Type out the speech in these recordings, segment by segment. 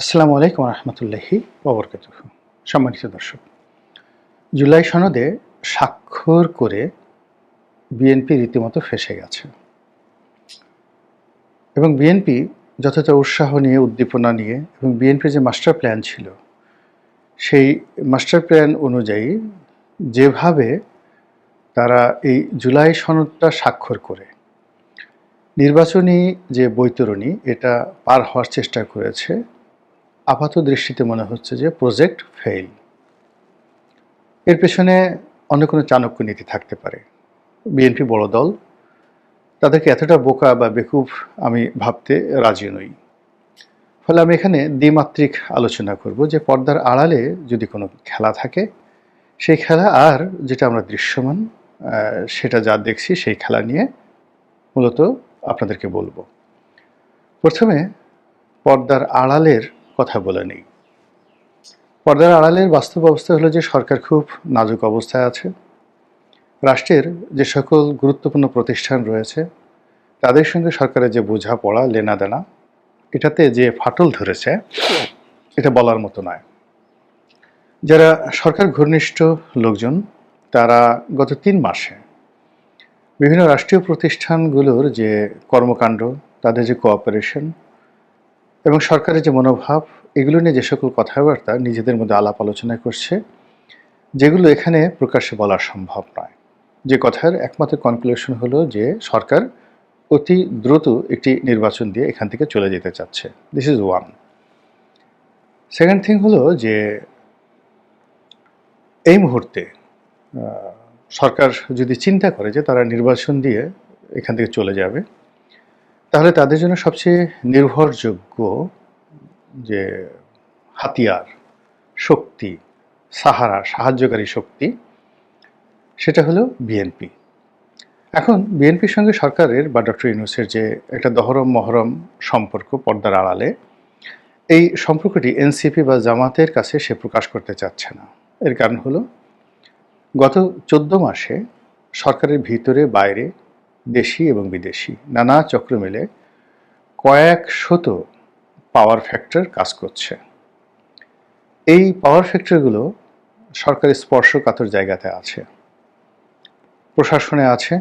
আসসালামু আলাইকুম রহমতুল্লাহি ওবরকাত সম্মানিত দর্শক, জুলাই সনদে স্বাক্ষর করে বিএনপি রীতিমতো ফেসে গেছে এবং বিএনপি যথাযথ উৎসাহ নিয়ে, উদ্দীপনা নিয়ে এবং বিএনপির যে মাস্টার প্ল্যান ছিল, সেই মাস্টার প্ল্যান অনুযায়ী যেভাবে তারা এই জুলাই সনদটা স্বাক্ষর করে, নির্বাচনী যে বৈতরণী এটা পার হওয়ার চেষ্টা করেছে আপাত দৃষ্টিতে মনে হচ্ছে যে প্রজেক্ট ফেইল এর পেছনে অন্য কোনো চাণক্য নীতি থাকতে পারে। বিএনপি বড় দল, তাদেরকে এতটা বোকা বা বেকুব আমি ভাবতে রাজি নই। ফলে আমি এখানে দ্বিমাত্রিক আলোচনা করব যে পর্দার আড়ালে যদি কোনো খেলা থাকে, সেই খেলা আর যেটা আমরা দৃশ্যমান সেটা যা দেখছি সেই খেলা নিয়ে মূলত আপনাদেরকে বলব। প্রথমে পর্দার আড়ালের কথা বলে নেই। পর্দার আড়ালের বাস্তব অবস্থা হলো যে সরকার খুব নাজুক অবস্থায় আছে। রাষ্ট্রের যে সকল গুরুত্বপূর্ণ প্রতিষ্ঠান রয়েছে, তাদের সঙ্গে সরকারের যে বোঝাপড়া, লেনাদেনা, এটাতে যে ফাটল ধরেছে, এটা বলার মতো নয়। যারা সরকার ঘনিষ্ঠ লোকজন, তারা গত তিন মাসে বিভিন্ন রাষ্ট্রীয় প্রতিষ্ঠানগুলোর যে কর্মকাণ্ড, তাদের যে কোঅপারেশন এবং সরকারের যে মনোভাব, এগুলো নিয়ে যে সকল কথাবার্তা নিজেদের মধ্যে আলাপ আলোচনা করছে, যেগুলো এখানে প্রকাশ্যে বলা সম্ভব নয়। যে কথার একমাত্র কনক্লুশন হলো যে সরকার অতি দ্রুত একটি নির্বাচন দিয়ে এখান থেকে চলে যেতে চাচ্ছে। This is one second thing হলো যে এই মুহূর্তে সরকার যদি চিন্তা করে যে তারা নির্বাচন দিয়ে এখান থেকে চলে যাবে তাহলে তাদের জন্য সবচেয়ে নির্ভরযোগ্য যে হাতিয়ার, শক্তি, সাহারা, সাহায্যকারী শক্তি, সেটা হলো বিএনপি। এখন বিএনপির সঙ্গে সরকারের বা ডক্টর ইউনুসের যে একটা দহরম মহরম সম্পর্ক পর্দার আড়ালে, এই সম্পর্কটি এনসিপি বা জামাতের কাছে সে প্রকাশ করতে চাচ্ছে না। এর কারণ হলো, গত চোদ্দ মাসে সরকারের ভিতরে বাইরে দেশি এবং বিদেশি, নানা চক্র মিলে কয়েক শত পাওয়ার ফ্যাক্টর কাজ করছে। এই পাওয়ার ফ্যাক্টরগুলো সরকারি স্পর্শকাতর জায়গাতে আছে। প্রশাসনে আছে,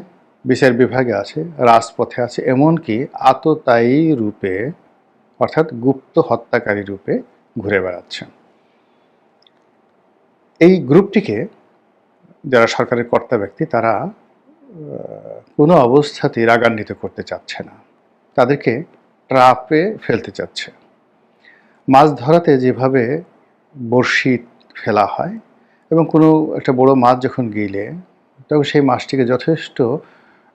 বিচার বিভাগে আছে, রাজপথে আছে, এমনকি আততায়ী রূপে, অর্থাৎ গুপ্ত হত্যাকারী রূপে ঘুরে বেড়াচ্ছে। এই গ্রুপটিকে যারা সরকারের কর্তা ব্যক্তি, তারা কোনো অবস্থাতেই রাগান্বিত করতে চাচ্ছে না। তাদেরকে ট্রাপে ফেলতে চাচ্ছে। মাছ ধরাতে যেভাবে বড়শি ফেলা হয় এবং কোনো একটা বড় মাছ যখন গিলে তখন সেই মাছটিকে যথেষ্ট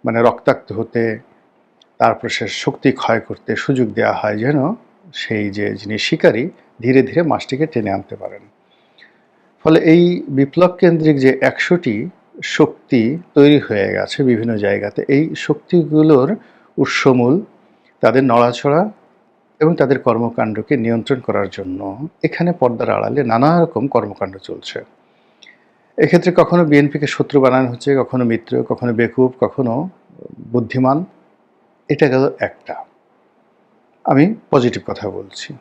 মানে রক্তাক্ত হতে, তারপর সে শক্তি ক্ষয় করতে সুযোগ দেওয়া হয় যেন সেই যে যিনি শিকারী, ধীরে ধীরে মাছটিকে টেনে আনতে পারেন। ফলে এই বিপ্লব কেন্দ্রিক যে একশোটি শক্তি তৈরি হয়ে গেছে বিভিন্ন জায়গাতে। এই শক্তিগুলোর উৎসমূল তাদের নড়াছড়া এবং তাদের কর্মকাণ্ডকে নিয়ন্ত্রণ করার জন্য এখানে পর্দার আড়ালে নানা রকম কর্মকাণ্ড চলছে। এক্ষেত্রে কখনো বিএনপিকে শত্রু বানানো হচ্ছে, কখনো মিত্র, কখনো বেকুব, কখনো বুদ্ধিমান, এটা গেল একটা। আমি পজিটিভ কথা বলছি।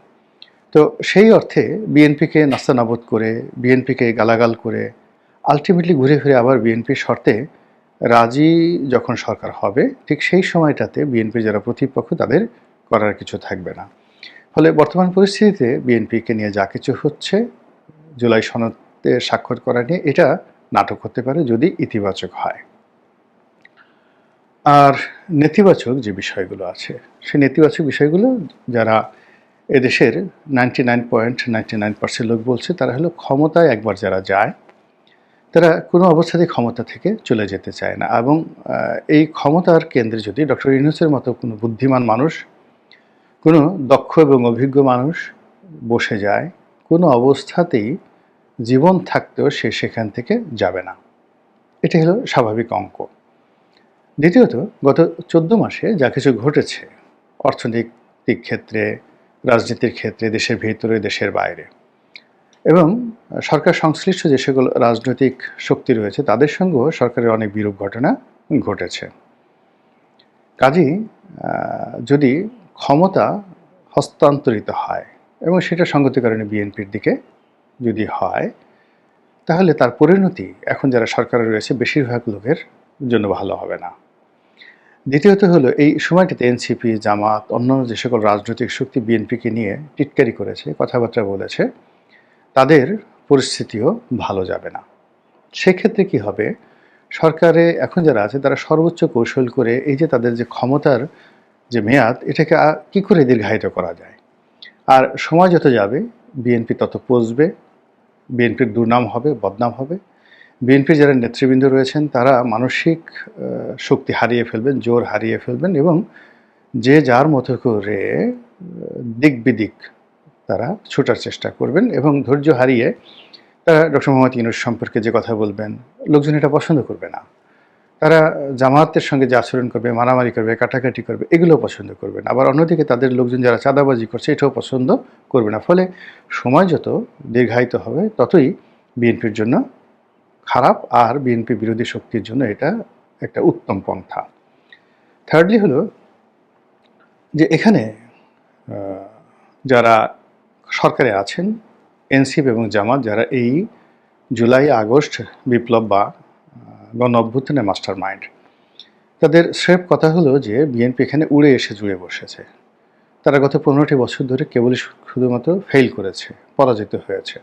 তো সেই অর্থে বিএনপিকে নাস্তানাবুদ করে, বিএনপিকে গালাগাল করে আলটিমেটলি ঘুরে ফিরে আবার বিএনপির শর্তে রাজি যখন সরকার হবে, ঠিক সেই সময়টাতে বিএনপির যারা প্রতিপক্ষ তাদের করার কিছু থাকবে না। ফলে বর্তমান পরিস্থিতিতে বিএনপিকে নিয়ে যা কিছু হচ্ছে, জুলাই সনদে স্বাক্ষর করা নিয়ে এটা নাটক হতে পারে যদি ইতিবাচক হয়। আর নেতিবাচক যে বিষয়গুলো আছে, সেই নেতিবাচক বিষয়গুলো যারা এদেশের ninety nine point ninety nine percent লোক বলছে, তারা হলো ক্ষমতায় একবার যারা যায় তারা কোনো অবস্থাতেই ক্ষমতা থেকে চলে যেতে চায় না এবং এই ক্ষমতার কেন্দ্রে যদি ডক্টর ইউনুসের মতো কোনো বুদ্ধিমান মানুষ, কোনো দক্ষ এবং অভিজ্ঞ মানুষ বসে যায়, কোনো অবস্থাতেই জীবন থাকতেও সে সেখান থেকে যাবে না। এটি হলো স্বাভাবিক অঙ্ক। দ্বিতীয়ত, গত চোদ্দ মাসে যা কিছু ঘটেছে, অর্থনৈতিক ক্ষেত্রে, রাজনীতির ক্ষেত্রে, দেশের ভিতরে, দেশের বাইরে এবং সরকার সংশ্লিষ্ট যে সকল রাজনৈতিক শক্তি রয়েছে, তাদের সঙ্গেও সরকারের অনেক বিরূপ ঘটনা ঘটেছে। কাজেই যদি ক্ষমতা হস্তান্তরিত হয় এবং সেটা সঙ্গতি কারণে বিএনপির দিকে যদি হয়, তাহলে তার পরিণতি এখন যারা সরকারে রয়েছে, বেশিরভাগ লোকের জন্য ভালো হবে না। দ্বিতীয়ত হলো, এই সময়টিতে এনসিপি, জামাত, অন্যান্য যে সকল রাজনৈতিক শক্তি বিএনপিকে নিয়ে টিটকারি করেছে, কথাবার্তা বলেছে তাদের পরিস্থিতিও ভালো যাবে না। সেক্ষেত্রে কি হবে? সরকারে এখন যারা আছে, তারা সর্বোচ্চ কৌশল করে এই যে তাদের যে ক্ষমতার যে মেয়াদ, এটাকে কি করে দীর্ঘায়িত করা যায়? আর সময় যত যাবে, বিএনপি তত পচবে, বিএনপির দুর্নাম হবে, বদনাম হবে। বিএনপির যারা নেতৃবৃন্দ রয়েছেন, তারা মানসিক শক্তি হারিয়ে ফেলবেন, জোর হারিয়ে ফেলবেন এবং যে যার মতো করে দিক বিদিক তারা ছোটার চেষ্টা করবেন এবং ধৈর্য হারিয়ে তারা ডক্টর মোহাম্মদ ইউনুস সম্পর্কে যে কথা বলবেন, লোকজন এটা পছন্দ করবে না। তারা জামায়াতের সঙ্গে যে আচরণ করবে, মারামারি করবে, কাটাকাটি করবে এগুলো পছন্দ করবে না। আবার অন্যদিকে তাদের লোকজন যারা চাঁদাবাজি করছে, এটাও পছন্দ করবে না। ফলে সময় যত দীর্ঘায়িত হবে, ততই বিএনপির জন্য খারাপ আর বিএনপি বিরোধী শক্তির জন্য এটা একটা উত্তম পন্থা। থার্ডলি হলো যে এখানে যারা সরকারে আছেন এনসিপি এবং জামাত যারা এই জুলাই, আগস্ট বিপ্লব বা গণ অভ্যুত্থানের মাস্টার মাইন্ড তাদের স্রেফ কথা হলো যে, বিএনপি এখানে উড়ে এসে জুড়ে বসেছে। তারা গত পনেরোটি বছর ধরে কেবলই শুধুমাত্র ফেল করেছে, পরাজিত হয়েছে।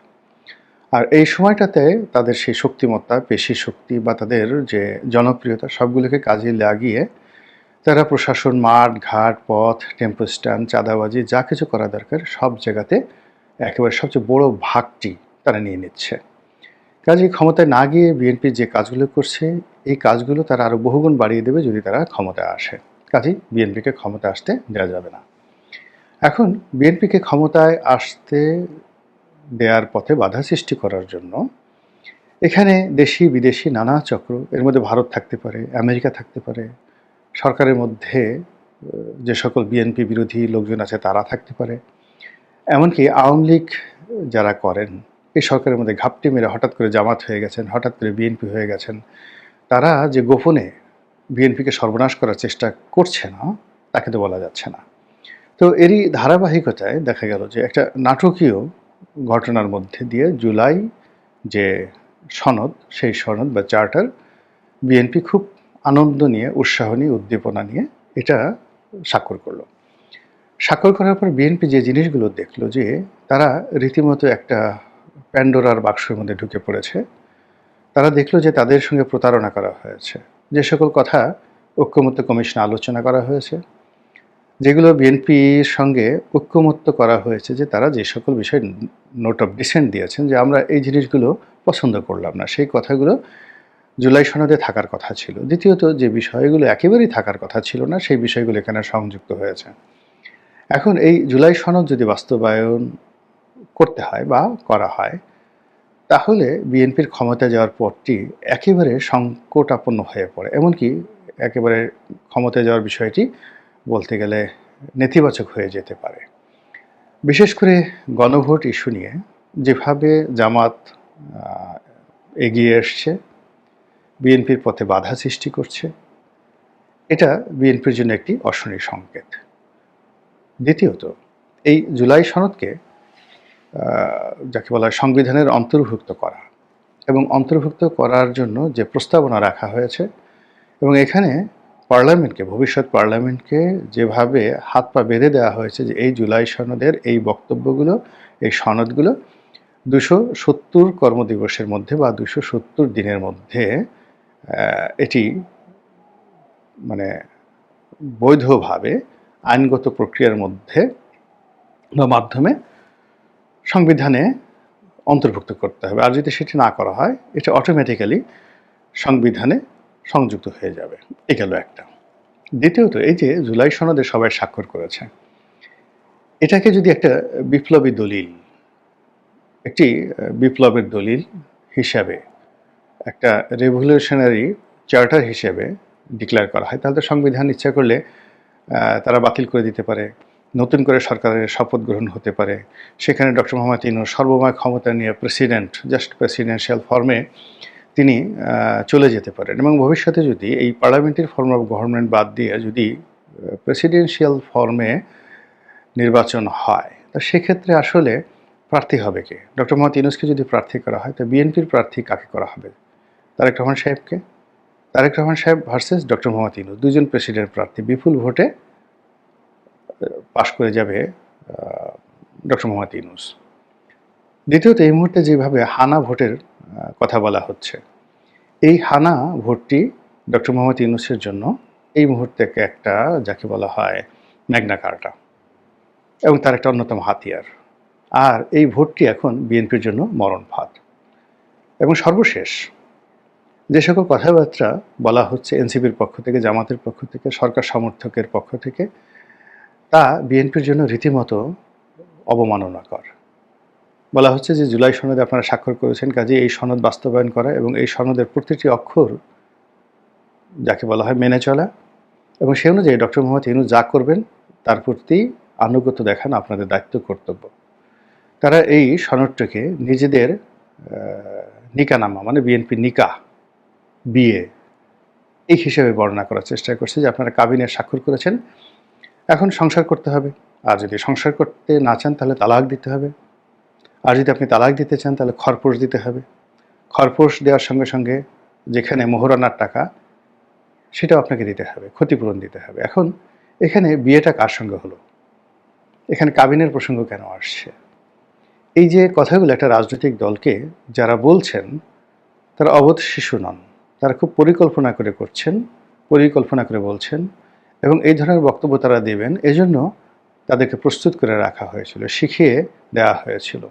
আর এই সময়টাতে তাদের সেই শক্তিমত্তা পেশি শক্তি বা তাদের যে জনপ্রিয়তা, সবগুলোকে কাজে লাগিয়ে তারা প্রশাসন, মাঠ, ঘাট, পথ টেম্পো স্ট্যান্ড চাঁদাবাজি, যা কিছু করা দরকার, সব জায়গাতে একেবারে সবচেয়ে বড় ভাগটি তারা নিয়ে নিচ্ছে। কাজে ক্ষমতায় না গিয়ে বিএনপি যে কাজগুলো করছে, এই কাজগুলো তারা আরও বহুগুণ বাড়িয়ে দেবে যদি তারা ক্ষমতায় আসে। কাজেই বিএনপিকে ক্ষমতা আসতে দেওয়া যাবে না। এখন বিএনপিকে ক্ষমতায় আসতে দেওয়ার পথে বাধা সৃষ্টি করার জন্য এখানে দেশি বিদেশি নানা চক্র, এর মধ্যে ভারত থাকতে পারে, আমেরিকা থাকতে পারে সরকারের মধ্যে যে সকল বিএনপি বিরোধী লোকজন আছে তারা থাকতে পারে। এমনকি আওয়ামী লীগ যারা করেন, এই সরকারের মধ্যে ঘাপটি মেরে হঠাৎ করে জামাত হয়ে গেছেন, হঠাৎ করে বিএনপি হয়ে গেছেন, তারা যে গোপনে বিএনপিকে সর্বনাশ করার চেষ্টা করছে না, তাকে তো বলা যাচ্ছে না। তো এরই ধারাবাহিকতায় দেখা গেল যে একটা নাটকীয় ঘটনার মধ্যে দিয়ে জুলাই যে সনদ, সেই সনদ বা চার্টার বিএনপি খুব আনন্দ নিয়ে, উৎসাহ নিয়ে, উদ্দীপনা নিয়ে এটা স্বাক্ষর করল। স্বাক্ষর করার পর বিএনপি যে জিনিসগুলো দেখল যে তারা রীতিমতো একটা প্যান্ডোরার বাক্সের মধ্যে ঢুকে পড়েছে। তারা দেখল যে তাদের সঙ্গে প্রতারণা করা হয়েছে। যে সকল কথা ঐক্যমত্য কমিশনে আলোচনা করা হয়েছে, যেগুলো বিএনপির সঙ্গে ঐক্যমত্য করা হয়েছে যে তারা যে সকল বিষয়ে নোট অফ ডিসেন্ট দিয়েছেন যে আমরা এই জিনিসগুলো পছন্দ করলাম না। সেই কথাগুলো জুলাই সনদে থাকার কথা ছিল। দ্বিতীয়ত, যে বিষয়গুলো একেবারেই থাকার কথা ছিল না, সেই বিষয়গুলো এখানে সংযুক্ত হয়েছে। এখন এই জুলাই সনদ যদি বাস্তবায়ন করতে হয় বা করা হয়, তাহলে বিএনপির ক্ষমতা যাওয়ার পরটি একেবারে সংকটাপন্ন হয়ে পড়ে। এমনকি একেবারে ক্ষমতায় যাওয়ার বিষয়টি বলতে গেলে নেতিবাচক হয়ে যেতে পারে। বিশেষ করে গণভোট ইস্যু নিয়ে যেভাবে জামাত এগিয়ে এসছে বিএনপির পথে বাধা সৃষ্টি করছে। এটা বিএনপির জন্য একটি অশনি সংকেত। দ্বিতীয়ত, এই জুলাই সনদকে যাকে বলা হয় সংবিধানের অন্তর্ভুক্ত করা এবং অন্তর্ভুক্ত করার জন্য যে প্রস্তাবনা রাখা হয়েছে এবং এখানে পার্লামেন্টকে, ভবিষ্যৎ পার্লামেন্টকে যেভাবে হাত পা বেঁধে দেওয়া হয়েছে যে এই জুলাই সনদের এই বক্তব্যগুলো, এই সনদগুলো দুশো সত্তর কর্মদিবসের মধ্যে বা দুশো সত্তর দিনের মধ্যে এটি মানে বৈধভাবে আইনগত প্রক্রিয়ার মধ্যে বা মাধ্যমে সংবিধানে অন্তর্ভুক্ত করতে হবে। আর যদি সেটি না করা হয়, এটা অটোমেটিক্যালি সংবিধানে সংযুক্ত হয়ে যাবে। এ গেল একটা। দ্বিতীয়ত, এই যে জুলাই সনদে সবাই স্বাক্ষর করেছে, এটাকে যদি একটা বিপ্লবী দলিল, একটি বিপ্লবের দলিল হিসাবে একটা রেভলিউশনারি চার্টার হিসেবে ডিক্লেয়ার করা হয়। তাহলে তো সংবিধান ইচ্ছা করলে তারা বাতিল করে দিতে পারে। নতুন করে সরকারের শপথ গ্রহণ হতে পারে। সেখানে ডক্টর মোহাম্মদ ইনু সর্বময় ক্ষমতা নিয়ে প্রেসিডেন্ট জাস্ট প্রেসিডেন্সিয়াল ফর্মে তিনি চলে যেতে পারেন। এবং ভবিষ্যতে যদি এই পার্লামেন্টের ফর্ম অফ গভর্নমেন্ট বাদ দিয়ে যদি প্রেসিডেন্সিয়াল ফর্মে নির্বাচন হয়, তা সেক্ষেত্রে আসলে প্রার্থী হবে কে? ডক্টর মোহাম্মদ ইউনুসকে যদি প্রার্থী করা হয়, তো বিএনপির প্রার্থী কাকে করা হবে? তারেক রহমান সাহেবকে। তারেক রহমান সাহেব ভার্সেস ডক্টর মোহাম্মদ ইউনুস দুজন প্রেসিডেন্ট প্রার্থী, বিপুল ভোটে পাশ করে যাবে ডক্টর মোহাম্মদ ইনুস দ্বিতীয়ত, এই মুহূর্তে যেভাবে হানা ভোটের কথা বলা হচ্ছে, এই হানা ভোটটি ডক্টর মোহাম্মদ ইউনুসের জন্য এই মুহূর্তে একটা, যাকে বলা হয় ম্যাগনা কার্টা এবং তার একটা অন্যতম হাতিয়ার। আর এই ভোটটি এখন বিএনপির জন্য মরণ ফাঁদ এবং সর্বশেষ যে সকল কথাবার্তা বলা হচ্ছে এনসিপির পক্ষ থেকে, জামাতের পক্ষ থেকে, সরকার সমর্থকের পক্ষ থেকে, তা বিএনপির জন্য রীতিমতো অবমাননাকর। বলা হচ্ছে যে জুলাই সনদে আপনারা স্বাক্ষর করেছেন কাজে এই সনদ বাস্তবায়ন করা এবং এই সনদের প্রতিটি অক্ষর যাকে বলা হয় মেনে চলা এবং সে অনুযায়ী ডক্টর মোহাম্মদ ইনু যা করবেন তার প্রতি আনুগত্য দেখানো আপনাদের দায়িত্ব, কর্তব্য। তারা এই সনদটাকে নিজেদের নিকানামা মানে বিএনপি নিকা বিয়ে, এই হিসেবে বর্ণনা করার চেষ্টা করছে যে আপনারা কাবিনে স্বাক্ষর করেছেন। এখন সংসার করতে হবে। আর যদি সংসার করতে না চান, তাহলে তালাক দিতে হবে। আর যদি আপনি তালাক দিতে চান, তাহলে খরপোশ দিতে হবে। খরপোশ দেওয়ার সঙ্গে সঙ্গে যেখানে মোহরানার টাকা, সেটাও আপনাকে দিতে হবে, ক্ষতিপূরণ দিতে হবে। এখন এখানে বিয়েটা কার সঙ্গে হলো? এখানে কাবিনের প্রসঙ্গ কেন আসছে? এই যে কথাগুলো একটা রাজনৈতিক দলকে যারা বলছেন, তারা অবোধ শিশু নন। তারা খুব পরিকল্পনা করে করছেন, পরিকল্পনা করে বলছেন এবং এই ধরনের বক্তব্য তারা দেবেন। এজন্য তাদেরকে প্রস্তুত করে রাখা হয়েছিল, শিখিয়ে দেওয়া হয়েছিল।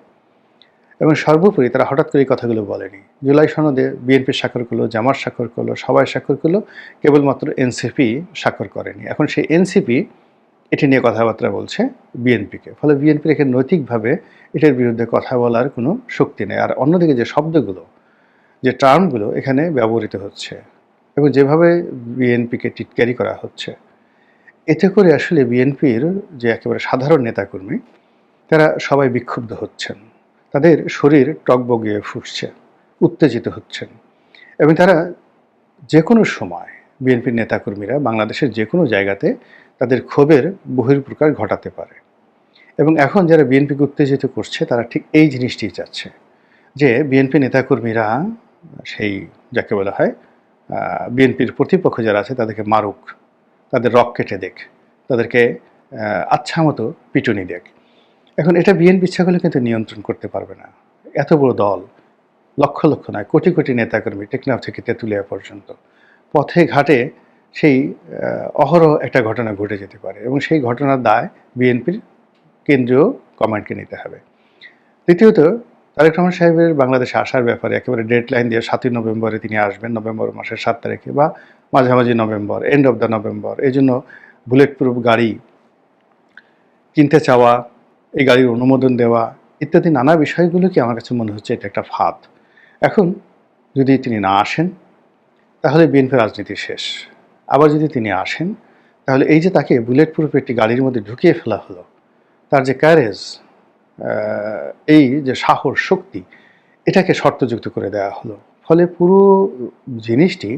এবং সর্বোপরি তারা হঠাৎ করে এই কথাগুলো বলেনি। জুলাই সনদে বিএনপি স্বাক্ষর করল, জামাত স্বাক্ষর করল, সবাই স্বাক্ষর করল, কেবলমাত্র এনসিপি স্বাক্ষর করেনি। এখন সেই এনসিপি এটি নিয়ে কথাবার্তা বলছে বিএনপিকে। ফলে বিএনপির এখানে নৈতিকভাবে এটার বিরুদ্ধে কথা বলার কোনো শক্তি নেই। আর অন্যদিকে যে শব্দগুলো যে টার্মগুলো এখানে ব্যবহৃত হচ্ছে এবং যেভাবে বিএনপিকে টিটকারি করা হচ্ছে, এতে করে আসলে বিএনপির যে একেবারে সাধারণ নেতাকর্মী, তারা সবাই বিক্ষুব্ধ হচ্ছেন। তাদের শরীর টকবগিয়ে ফুটছে উত্তেজিত হচ্ছেন এবং তারা যে কোনো সময় বিএনপির নেতাকর্মীরা বাংলাদেশের যে কোনো জায়গাতে তাদের ক্ষোভের বহির্প্রকাশ ঘটাতে পারে এবং এখন যারা বিএনপিকে উত্তেজিত করছে, তারা ঠিক এই জিনিসটি চাচ্ছে যে বিএনপি নেতাকর্মীরা সেই যাকে বলা হয় বিএনপির প্রতিপক্ষ যারা আছে তাদেরকে মারুক, তাদের রক কেটে দেখ, তাদেরকে আচ্ছা মতো পিটুনি দেখ। এখন এটা বিএনপি ইচ্ছাগুলো কিন্তু নিয়ন্ত্রণ করতে পারবে না। এত বড় দল, লক্ষ লক্ষ নয়, কোটি কোটি নেতাকর্মী টেকনাফ থেকে তেঁতুলিয়া পর্যন্ত। পথে ঘাটে সেই অহরহ একটা ঘটনা ঘটে যেতে পারে এবং সেই ঘটনার দায় বিএনপির কেন্দ্রীয় কমান্ডকে নিতে হবে। দ্বিতীয়ত তারেক রহমান সাহেবের বাংলাদেশে আসার ব্যাপারে একেবারে ডেড লাইন দিয়ে সাতই নভেম্বরে তিনি আসবেন, নভেম্বর মাসের সাত তারিখে বা মাঝামাঝি November end of the November এই জন্য বুলেট প্রুফ গাড়ি কিনতে চাওয়া, এই গাড়ির অনুমোদন দেওয়া ইত্যাদি নানা বিষয়গুলোকে আমার কাছে মনে হচ্ছে এটা একটা ফাঁদ। এখন যদি তিনি না আসেন, তাহলে বিএনপি রাজনীতি শেষ। আবার যদি তিনি আসেন, তাহলে এই যে তাকে বুলেট প্রুফ একটি গাড়ির মধ্যে ঢুকিয়ে ফেলা হলো, তার যে ক্যারেজ এই যে সাহস শক্তি, এটাকে শর্তযুক্ত করে দেওয়া হলো। ফলে পুরো জিনিসটি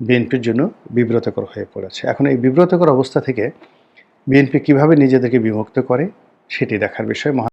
বিএনপির জন্য বিব্রতকর হয়ে পড়েছে। এখন এই বিব্রতকর অবস্থা থেকে বিএনপি কীভাবে নিজেদেরকে বিমুক্ত করে, সেটি দেখার বিষয়।